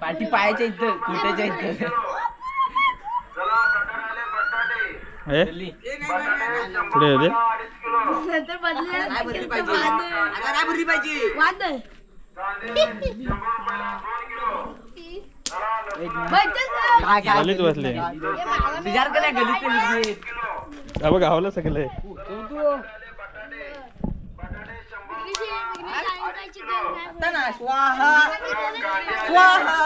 पाठी पायाच्या इथं कुठेच्या इथं? पुढे गलीत बसले. विचार कर गलीत गलीत बघ गावलं सगळे. ना स्वाहा. स्वाहा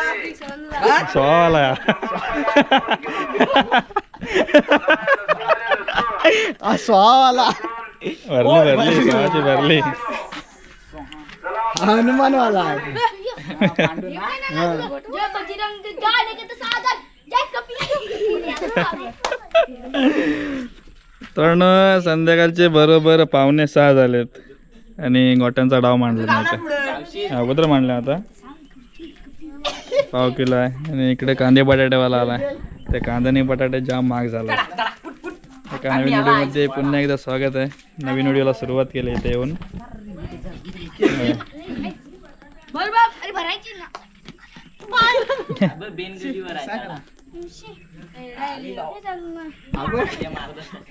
स्वावाला भरली भरली सोळाची भरली. हनुमानवाला. हे तर संध्याकाळचे बरोबर पावणे सहा झालेत. आणि गोट्यांचा डाव मांडला नव्हता अगोदर मांडला आता. पाव किलो आहे. आणि इकडे कांदे बटाट्यावाला आलाय त्या कांद्याने बटाटे जाम महाग झाला. एका नवीन व्हिडिओमध्ये पुन्हा एकदा स्वागत आहे. नवीन व्हिडिओला सुरुवात केली इथे येऊन. बरोबर अरे भरायची ना.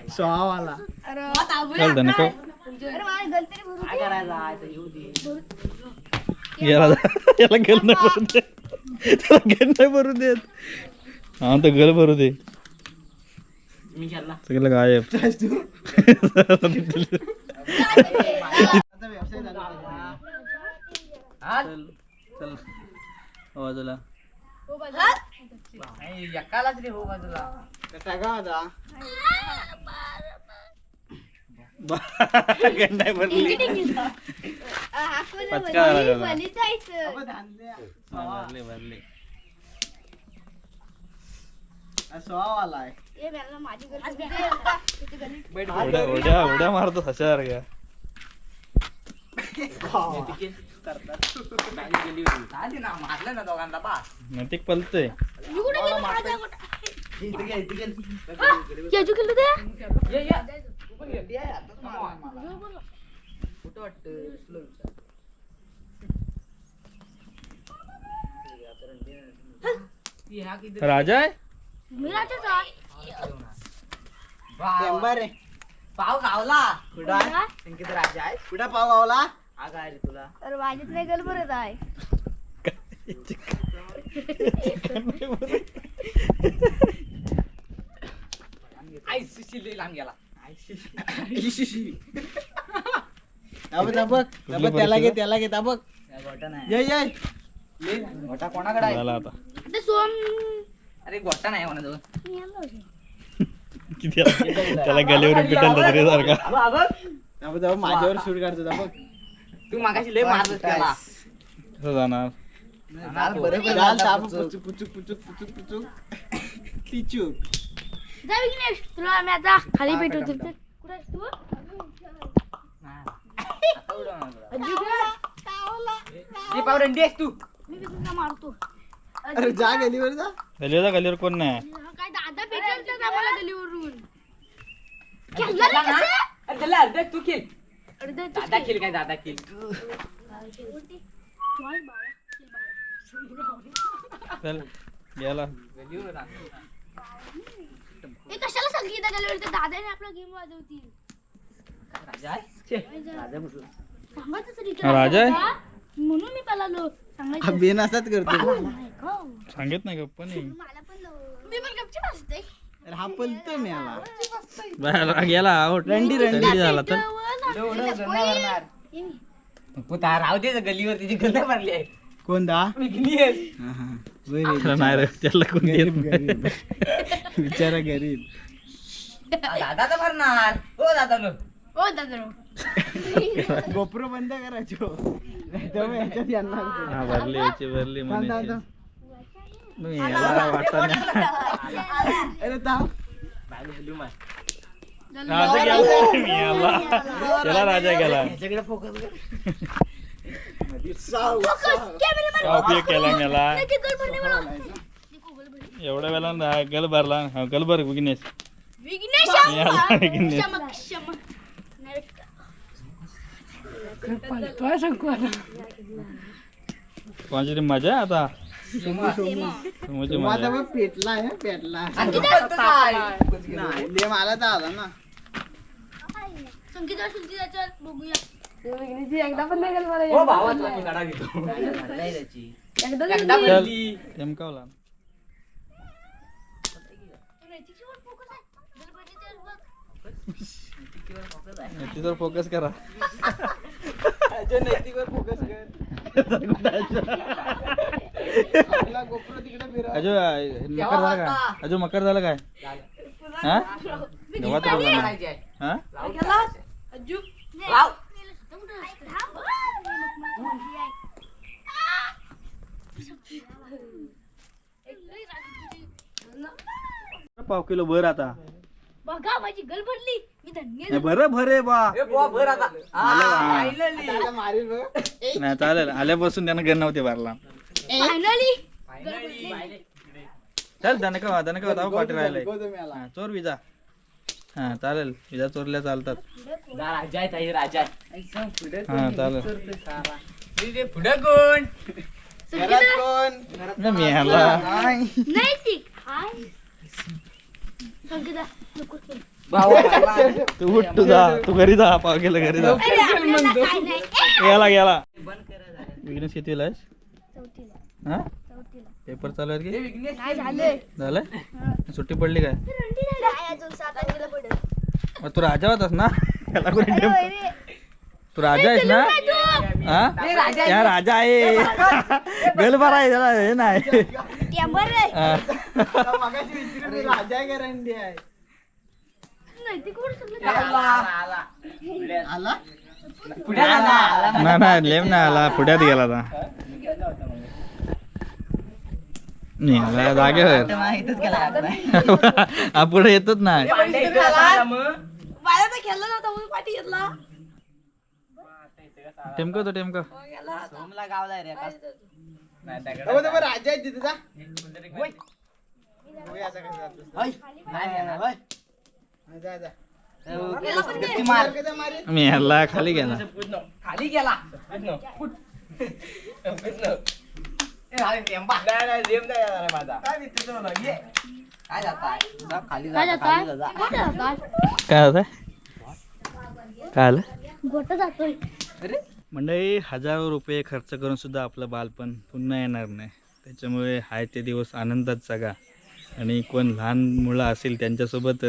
स्वावाला. चल धनको अरे माझ्या गणपती भरू काय करायला येऊ दे. याला याला गल नाही भरू दे त्याला गल नाही भरू देत. हा तर गल भरू दे. मी खेळला सगळं गायब चल बाजूला. एकालाच रे हो बाजूला. गंडाय भरली जायचं मला माझी दे. उड्या मारतो हशार आधी ना मारलं ना दोघांना पा नैतिक पलतोय. मी कुठे गेलो? माझा गोटा. याजू केलं ते? ये ये. कुठं वाटतं स्लो राजा आहे? मी राजाच. आहे. टेंबर रे पाव गावला. कुठं? हा? संकेत राजा आहे. कुठं पाव गावला? आग आहे रे तुला. अरे माझ्यात नाही गलबरच आहे. त्याला घे त्याला घे दाबक काय गोटा नाही. ये ये. गोटा कोणाकडे आहे? झाला आता. आता सोम. अरे गोटा नाही. किती आला? त्याला गलीवरून पिटेल तरी सारखा. दाबक माझ्यावर सूट काढतो दाबक तू मागाशी लय मारत त्याला. कसं जाणार? पुचुक पुचुक पुचुक पुचुक पुचुक. टिचूक जा विघ्नेश तुला मी आता खाली ते कुठे आहेस तू आता उडवणार तुला. अजी गं. ये पावरंडी आहेस तू. मी विघ्नेशला मारतो अरे जा गेलीवर जा. गलीवर गलीवर कोण नाही. हा, काय दादा भेटेल आम्हाला गलीवरून. खेळला ना? अरे त्याला अर्धा तू खेळ. अर्धे दादा खेळ. काय दादा खेळ? चल गेला गलीवर राहा. हे कशाला सांगितलं गलीवर? ते दादाने आपला गेम वाजवतील. राजा आहे. म्हणून. मी पळालो. सांगायचं बेन करतो? सांगत नाही गप्पा नाही. मला पण लाव. मी पण गपचूप असते अरे हा पलतो मी आला बाहेर गेला रंडी रंडी झाला तर. भरणार. पुता राहू दे गलीवर तिची गंधा भरली आहे. कोण दा विघ्नेश. बरे. त्याला नाही रे त्याला कोण गरीब गरीब. हा, दादा तर भरणार. हो दादा दादा. गोप्रो बंद करायचो नाहीतर मग ह्याच्यात येणार हा भरली याची भरली थांब, थांब, म्हणे थांब. तुम्ही याला वाटत नाही. अरे थांब. राजा गेला. त्याला राजा उपयोग केला मेला. विघ्नेश एवढ्या वेळा ना- गल भरला. हा गल भर विघ्नेश. आला Vighnesh. क्षमा क्षमा नाही. कोणाची टीम माझ्या आहे आता समोरची मग माझ्या आता मग पेटला आहे पेटला आणखी जास्त आहे. नाही लेम आला तर आला ना संगीता सुंगीता चल बघूया ओ भावा तुला मी गाडा घेतो नाही त्याची. एकदा चल बोलली. टेमकावला नैतिकतेवर focus आहे. गणपतीच्या बघ. तिथं फोकस करा Ajay नैतिकवर फोकस कर गोप्रो तिकडे अजो मकर झालं काय अजो मकर झालं काय हा गव्हात. हा. पाव किलो भर आता बघा माझी गल भरली मी धन्य नाही, बरं भरे बा. ए, बुवा, भर आता. हा, finally. आता मारील बघ. नाही चालेल आल्यापासून त्यानं गण नव्हते भरला फायनली चल दणका दणका दाव पाठी राहिलाय. हा, चोर विजा. हा चालेल. विजा चोरल्या चालतात. राजा आहे ताई, राजा आहे. हा चालेल. पुढं कोण? नाही, मी ह्याला. तू उठ तू जा तू घरी जा पाव किलो घरी जा गेला गेला विघ्नेश कितीला आहेस हा पेपर चालू आहेत की झालं सुट्टी पडली काय तू राजा होतास ना. तू राजा आहेस ना हा राजा आहे. या राजा आहे गल बरा आहे त्याला हे नाही हा. राजा आहे लेम ना आला. पुढ्यात गेला आता. नाही आला जागेवर हा पुढे येतच नाही. खेळला नव्हता म्हणून पाठी घेतला. टेमका तो टेमका. सोमला गावला रे का? नाही, दगड. अहो, ते बघ, राजा आहे तिथे जा होय. बघूया आता कसं जातो. होय. नाही येणार, होय. हा, जा जा गस्ती मार. सारखं जा मारील. मी ह्याला खाली गेला खाली गेला फुट. फुट. ए, अरे, टेंबा. काय मित्र तो म्हणा, ये. काय जाताय? जा, खाली जा, काय खाली जाताय जा. कुठे जाताय काय होत काय आलं गोट जातोय मंडळी हजारो रुपये खर्च करूनसुद्धा आपलं बालपण पुन्हा येणार नाही. त्याच्यामुळे हाय ते दिवस आनंदात जगा. आणि कोण लहान मुलं असेल त्यांच्यासोबत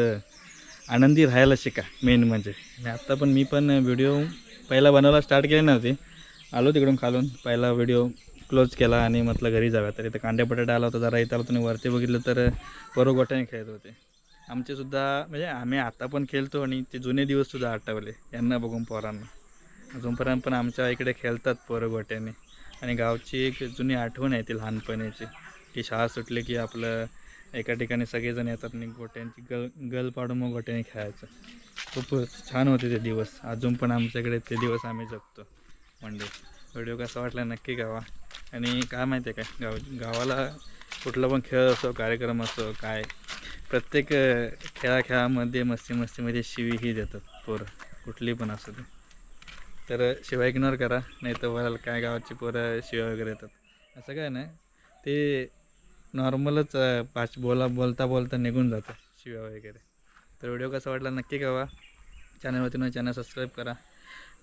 आनंदी राहायला शिका. मेन म्हणजे. आणि आत्ता पण मी पण व्हिडिओ पहिला बनवायला स्टार्ट केले नव्हते. आलो तिकडून खालून. पहिला व्हिडिओ क्लोज केला आणि म्हटलं घरी जाव्या तर इथं कांद्या बटाटा आला होता जरा इथं आलो तुम्ही वरती बघितलं तर बरो गोट्याने खेळत होते. आमचेसुद्धा म्हणजे आम्ही आता पण खेळतो आणि ते जुने दिवससुद्धा आठवले. यांना बघून पोरांना. अजूनपर्यंत पण आमच्या इकडे खेळतात पोरं गोट्याने. आणि गावची एक जुनी आठवण आहे ती लहानपणीची. की शाळा सुटली की आपलं एका ठिकाणी सगळेजण येतात आणि गोट्यांची गल गल पाडून मग गोट्याने खेळायचं. खूप छान होते ते दिवस. अजून पण आमच्याकडे ते दिवस आम्ही जगतो. म्हणजे व्हिडिओ कसा वाटला नक्की गावा आणि काय माहिती आहे काय? गाव गावाला कुठला पण खेळ असो कार्यक्रम असो काय प्रत्येक खेळाखेळामध्ये मस्ती मस्तीमध्ये शिवीही देतात पोरं. कुठली पण असू दे तर शिवाय इग्नोर करा नाही तर बघाल काय गावाची पोरं शिव्या वगैरे येतात. असं काय नाही. ते नॉर्मलच पाच बोला बोलता बोलता निघून जातं शिव्या वगैरे. तर व्हिडिओ कसा वाटला नक्की कळवा. चॅनलवरती न चॅनल सबस्क्राईब करा.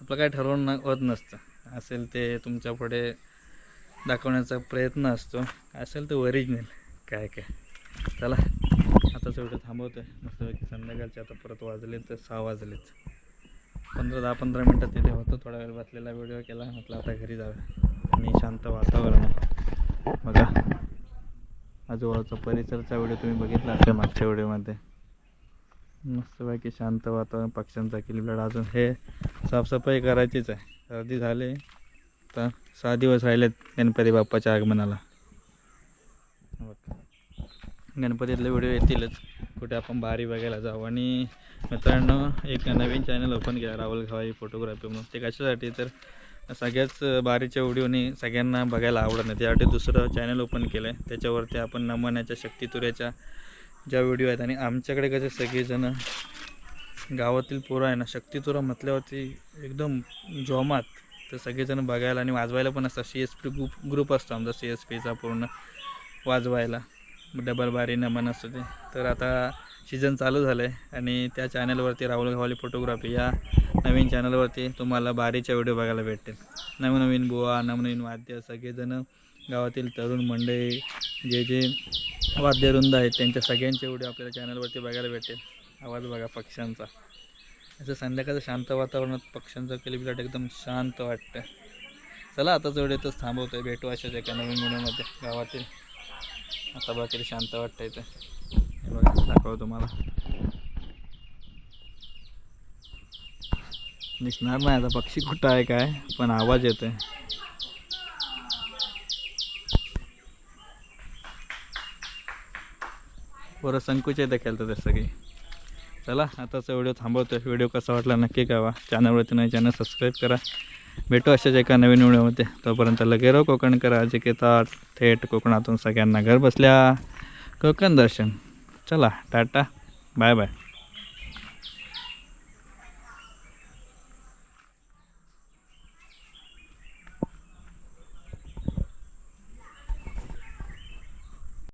आपलं काय ठरवून न होत नसतं. असेल ते तुमच्यापुढे दाखवण्याचा प्रयत्न असतो. असेल तर ओरिजिनल काय काय. चला आताच व्हिडिओ थांबवतो आहे मस्तपैकी संध्याकाळचे आता परत वाजले तर सहा वाजलेच पंधरा दहा पंधरा मिनटात तिथे होतो थोडा वेळ बसलेला व्हिडिओ केला. म्हटलं आता घरी जाऊया. आणि शांत वातावरण आहे. बघा. आजूबाजूचा परिसरचा व्हिडिओ तुम्ही बघितला असेल मागच्या व्हिडिओमध्ये मस्तपैकी शांत वातावरण पक्ष्यांचा किलबिड अजून हे साफसफाई करायचीच आहे. अर्धी झाले. तर सहा दिवस राहिलेत गणपती बाप्पाच्या आगमनाला. गणपतीतले व्हिडिओ येतीलच. कुठे आपण बारी बघायला जाऊ. आणि मित्रांनो एक नवीन चॅनल ओपन केला राहुल घवाई फोटोग्राफी म्हणून. ते कशासाठी? तर सगळ्याच बारीच्या व्हिडिओनी सगळ्यांना बघायला आवडत नाही. त्यासाठी दुसरं चॅनल ओपन केलं आहे त्याच्यावरती आपण नमनाच्या शक्तितुऱ्याच्या ज्या व्हिडिओ आहेत. आणि आमच्याकडे कसे सगळेजणं गावातील पोरं आहे ना शक्तितुरा म्हटल्यावरती एकदम जोमात. तर सगळेजण बघायला आणि वाजवायला पण असतात. C S P group group असतो आमचा सी एस पीचा पूर्ण वाजवायला. डबल बारी नमन असतो ते. तर आता सीझन चालू झालं आहे आणि त्या चॅनलवरती राहुल गव्हाली फोटोग्राफी या नवीन चॅनलवरती तुम्हाला बारीच्या व्हिडिओ बघायला भेटेल नवनवीन बुवा नवनवीन वाद्य सगळेजण गावातील तरुण मंडळी जे जे वाद्यवृंद आहेत त्यांच्या सगळ्यांचे व्हिडिओ आपल्याला चॅनलवरती बघायला भेटेल आवाज बघा पक्ष्यांचा. असं संध्याकाळचं शांत वातावरणात पक्ष्यांचा किलबिलाट एकदम शांत वाटतं चला आताच व्हिडिओतच थांबवतोय. भेटू अशाच एका नवीन व्हिडिओमध्ये गावातील. आता बाकी शांत वाटतं इथे. हे बघा दाखव तुम्हाला. दिसणार नाही आता पक्षी कुठं आहे काय पण आवाज येतोय. बरं संकुच येते खेळतं ते सगळी. चला आताचा व्हिडिओ थांबवतो व्हिडिओ कसा वाटला नक्की कळवा. चॅनलवरती नाही चॅनल सबस्क्राईब करा. भेटू अशाच एका नवीन व्हिडिओमध्ये. तोपर्यंत लगे रो कोकण करा जे थेट कोकणातून सगळ्यांना घर बसल्या. कोकण दर्शन. चला टाटा. Bye bye.